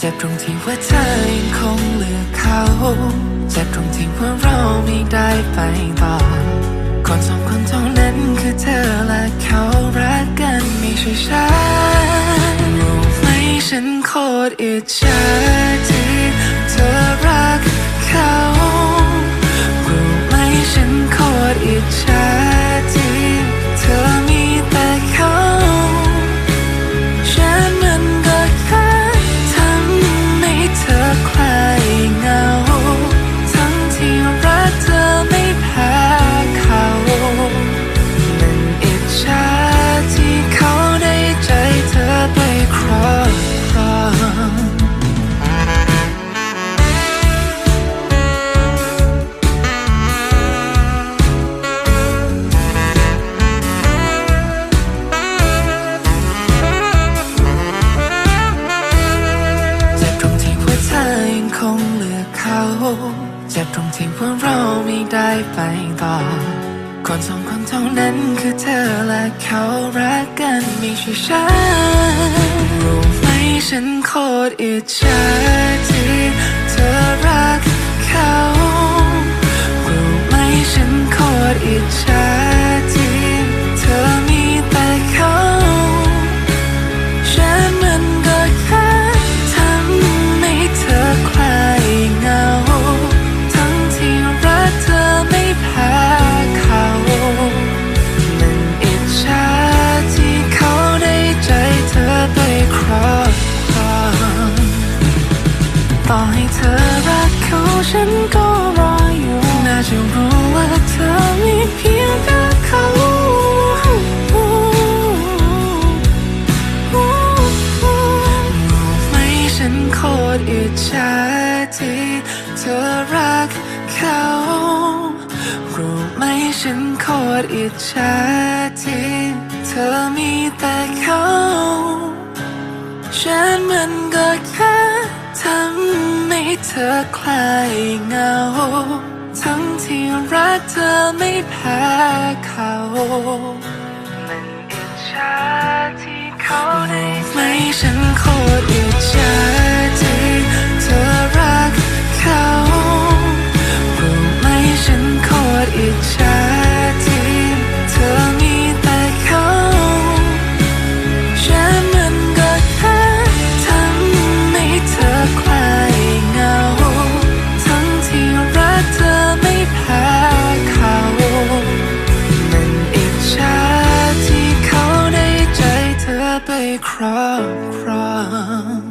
เจ็บตรงที่ว่าเธอยังคงเลือกเขา เจ็บตรงที่ว่าเราไม่ได้ไปต่อ คนสองคนเท่านั้นคือเธอและเขารักกันไม่ใช่ฉันรู้ไหมฉันโคตรอิจฉาที่ เจ็บตรงที่ว่าเราไม่ได้ไปต่อ คนสองคนเท่านั้นคือเธอและเขารักกันไม่ใช่ฉันรู้ไหมฉันโคตรอิจฉาที่ ต่อให้เธอรักเขาฉันก็รออยู่ น่าจะรู้ว่าเธอมีเพียงแต่เขาไหมฉันโคตรอิจฉาที่เธอรักเขารู้ไหมฉันโคตรอิจฉาที่เธอมีแต่เขาฉันมัน ให้เธอคลายเหงา ทั้งที่รักเธอไม่แพ้เขา มันอิจฉาที่เขาได้ไหมฉันโคตรอิจฉา 被 cry, cry.